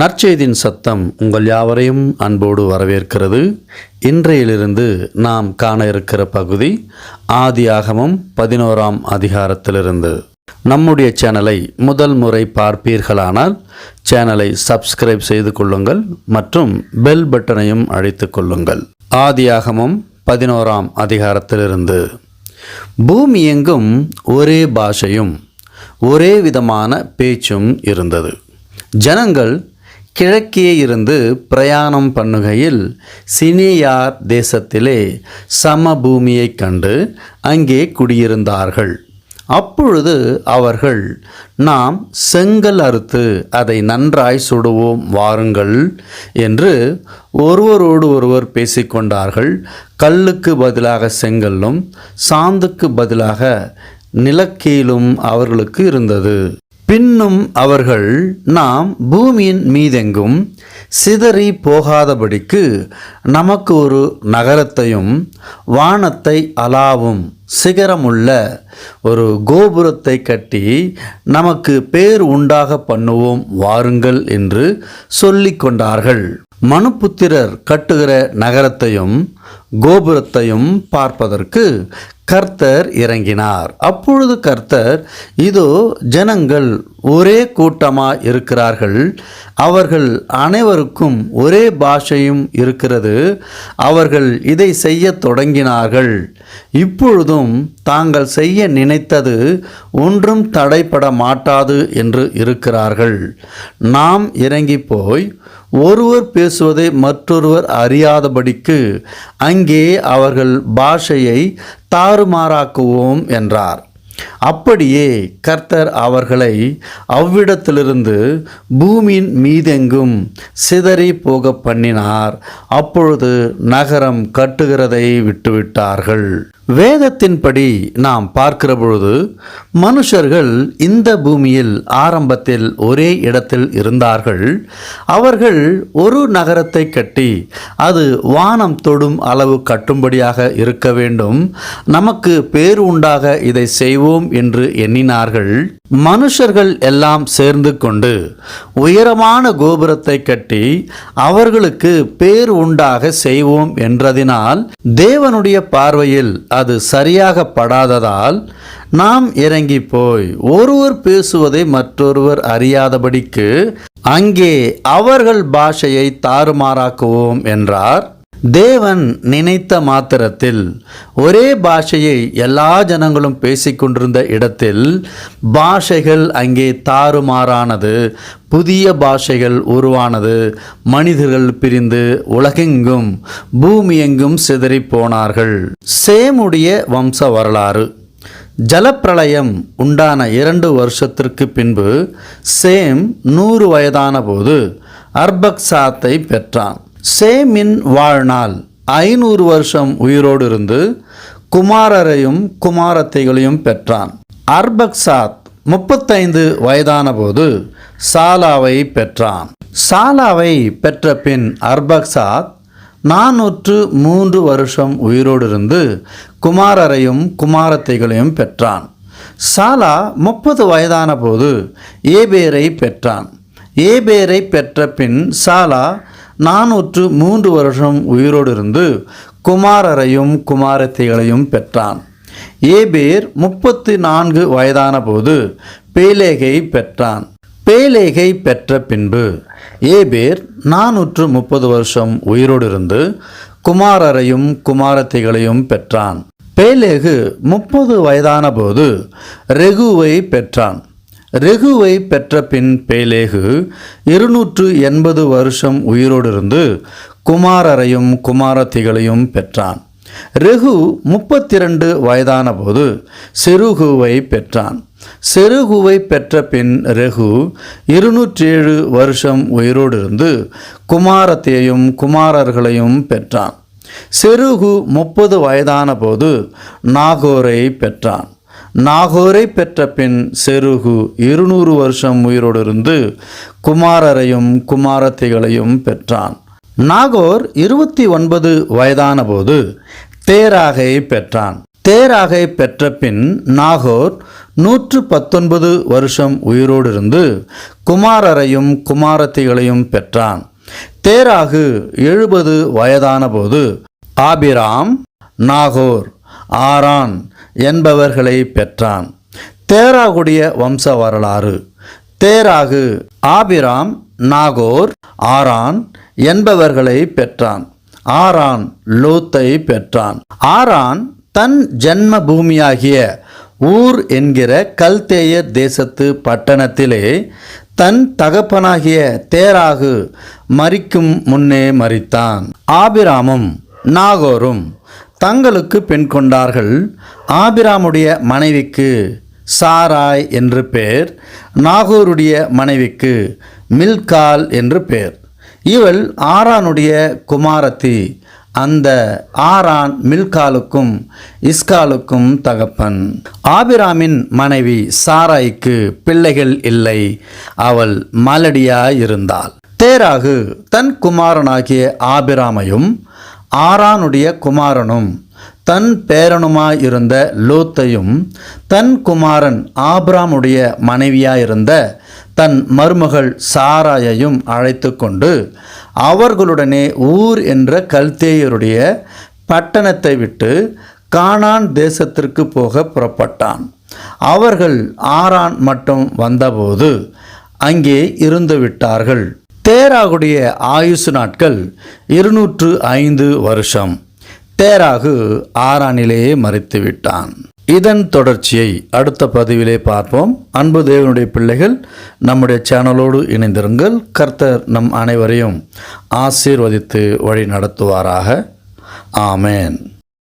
நற்செய்தின் சத்தம் உங்கள் யாவரையும் அன்போடு வரவேற்கிறது. இன்றையிலிருந்து நாம் காண இருக்கிற பகுதி ஆதியாகமம் பதினோராம் அதிகாரத்திலிருந்து. நம்முடைய சேனலை முதல் முறை பார்ப்பீர்களானால் சேனலை சப்ஸ்கிரைப் செய்து கொள்ளுங்கள் மற்றும் பெல் பட்டனையும் அழைத்து கொள்ளுங்கள். ஆதியாகமம் பதினோராம் அதிகாரத்திலிருந்து. பூமி எங்கும் ஒரே பாஷையும் ஒரே விதமான பேச்சும் இருந்தது. ஜனங்கள் கிழக்கே இருந்து பிரயாணம் பண்ணுகையில் சினியார் தேசத்திலே சமபூமியைக் கண்டு அங்கே குடியிருந்தார்கள். அப்பொழுது அவர்கள் நாம் செங்கல் அறுத்து அதை நன்றாய் சுடுவோம் வாருங்கள் என்று ஒருவரோடு ஒருவர் பேசிக்கொண்டார்கள். கல்லுக்கு பதிலாக செங்கல்லும் சாந்துக்கு பதிலாக நிலக்கீலும் அவர்களுக்கு இருந்தது. பின்னும் அவர்கள் நாம் பூமியின் மீதெங்கும் சிதறி போகாதபடிக்கு நமக்கு ஒரு நகரத்தையும் வானத்தை அலாவும். சிகரமுள்ள ஒரு கோபுரத்தை கட்டி நமக்கு பேர் உண்டாக பண்ணுவோம் வாருங்கள் என்று சொல்லி கொண்டார்கள். மனுப்புத்திரர் கட்டுகிற நகரத்தையும் கோபுரத்தையும் பார்ப்பதற்கு கர்த்தர் இறங்கினார். அப்பொழுது கர்த்தர் இதோ ஜனங்கள் ஒரே கூட்டமாக இருக்கிறார்கள். அவர்கள் அனைவருக்கும் ஒரே பாஷையும் இருக்கிறது. அவர்கள் இதை செய்ய தொடங்கினார்கள். இப்பொழுதும் தாங்கள் செய்ய நினைத்தது ஒன்றும் தடைப்பட மாட்டாது என்று இருக்கிறார்கள். நாம் இறங்கி போய் ஒருவர் பேசுவதை மற்றொருவர் அறியாதபடிக்கு அங்கே அவர்கள் பாஷையை தாறுமாறாக்குவோம் என்றார். அப்படியே கர்த்தர் அவர்களை அவ்விடத்திலிருந்து பூமியின் மீதெங்கும் சிதறி போக பண்ணினார். அப்பொழுது நகரம் கட்டுகிறதை விட்டுவிட்டார்கள். வேதத்தின்படி நாம் பார்க்கிற பொழுது மனுஷர்கள் இந்த பூமியில் ஆரம்பத்தில் ஒரே இடத்தில் இருந்தார்கள். அவர்கள் ஒரு நகரத்தை கட்டி அது வானம் தொடும் அளவு கட்டும்படியாக இருக்க வேண்டும். நமக்கு பேர் உண்டாக இதை செய்வோம் என்று எண்ணினார்கள். மனுஷர்கள் எல்லாம் சேர்ந்து கொண்டு உயரமான கோபுரத்தை கட்டி அவர்களுக்கு பேர் உண்டாக செய்வோம் என்றதினால் தேவனுடைய பார்வையில் அது சரியாக படாததால் நாம் இறங்கி போய் ஒருவர் பேசுவதை மற்றொருவர் அறியாதபடிக்கு அங்கே அவர்கள் பாஷையை தாறுமாறாக்குவோம் என்றார் தேவன் நினைத்த மாத்திரத்தில் ஒரே பாஷையை எல்லா ஜனங்களும் பேசிக்கொண்டிருந்த இடத்தில் பாஷைகள் அங்கே தாறுமாறானது புதிய பாஷைகள் உருவானது மனிதர்கள் பிரிந்து உலகெங்கும் பூமியெங்கும் சிதறி போனார்கள் சேமுடைய வம்ச வரலாறு. ஜலப்பிரளயம் உண்டான இரண்டு வருஷத்திற்கு பின்பு சேம் நூறு வயதான போது அர்பக்சாத்தை பெற்றான். சேமின் வாழ்நாள் ஐநூறு வருஷம் உயிரோடு இருந்து குமாரரையும் குமாரத்தைகளையும் பெற்றான். அர்பக்சாத் முப்பத்தைந்து வயதான போது சாலாவை பெற்றான். சாலாவை பெற்ற பின் அர்பக்சாத் நானூற்று மூன்று வருஷம் உயிரோடு இருந்து குமாரரையும் குமாரத்தைகளையும் பெற்றான். சாலா முப்பது வயதான போது ஏபேரை பெற்றான். ஏபேரை பெற்ற பின் சாலா நானூற்று மூன்று வருஷம் உயிரோடு இருந்து குமாரரையும் குமாரத்தைகளையும் பெற்றான். ஏபேர் முப்பத்தி நான்கு வயதான போது பேலேகை பெற்றான். பேலேகை பெற்ற பின்பு ஏபேர் நானூற்று முப்பது வருஷம் உயிரோடு இருந்து குமாரரையும் குமாரத்தைகளையும் பெற்றான். பேலேகு முப்பது வயதான போது ரெகுவை பெற்றான். ரெகுவை பெற்ற பின் பேலேகு இருநூற்று எண்பது வருஷம் உயிரோடு இருந்து குமாரரையும் குமாரத்திகளையும் பெற்றான். ரெகு முப்பத்தி ரெண்டு வயதான போது செருகுவை பெற்றான். செருகுவை பெற்ற பின் ரெகு இருநூற்றேழு வருஷம் உயிரோடு இருந்து குமாரத்தையும் குமாரர்களையும் பெற்றான். செருகு முப்பது வயதான போது நாகோரை பெற்றான். நாகூரை பெற்ற பின் செருகு இருநூறு வருஷம் உயிரோடு இருந்து குமாரரையும் குமாரத்திகளையும் பெற்றான். நாகோர் இருபத்தி ஒன்பது வயதான போது தேராகை பெற்றான். தேராகை பெற்ற பின் நாகோர் நூற்று பத்தொன்பது வருஷம் உயிரோடு இருந்து குமாரரையும் குமாரத்திகளையும் பெற்றான். தேராகு எழுபது வயதான போது ஆபிராம் நாகோர் ஆரான் என்பவர்களை பெற்றான். தேராகுடைய வம்ச வரலாறு தேராகு ஆபிராம் நாகோர் ஆரான் என்பவர்களை பெற்றான். ஆரான் லூத்தை பெற்றான். ஆரான் தன் ஜன்ம பூமியாகிய ஊர் என்கிற கல்தேயர் தேசத்து பட்டணத்திலே தன் தகப்பனாகிய தேராகு மறிக்கும் முன்னே மறித்தான் ஆபிராமும் நாகோரும் தங்களுக்கு பெண் கொண்டார்கள். ஆபிராமுடைய மனைவிக்கு சாராய் என்று பெயர் நாகூருடைய மனைவிக்கு மில்கால் என்று பெயர் இவள் ஆரானுடைய குமாரத்தி. அந்த ஆரான் மில்காலுக்கும் இஸ்காலுக்கும் தகப்பன். ஆபிராமின் மனைவி சாராய்க்கு பிள்ளைகள் இல்லை. அவள் மலடியாயிருந்தாள். தேராகு தன் குமாரனாகிய ஆபிராமையும் ஆரானுடைய குமாரனும் தன் பேரனுமாயிருந்த லோத்தையும் தன் குமாரன் ஆப்ராமுடைய மனைவியாயிருந்த தன் மருமகள் சாராயையும் அழைத்து கொண்டு அவர்களுடனே ஊர் என்ற கல்தேயருடைய பட்டணத்தை விட்டு கானான் தேசத்திற்கு போக புறப்பட்டான். அவர்கள் ஆரான் மட்டும் வந்தபோது அங்கே இருந்து விட்டார்கள் தேராகுடைய ஆயுசு நாட்கள் இருநூற்று ஐந்து வருஷம். தேராகு ஆரானிலேயே மறித்து விட்டான். இதன் தொடர்ச்சியை அடுத்த பதிவிலே பார்ப்போம். அன்பு தேவனுடைய பிள்ளைகள் நம்முடைய சேனலோடு இணைந்திருங்கள். கர்த்தர் நம் அனைவரையும் ஆசீர்வதித்து வழி நடத்துவாராக ஆமேன்.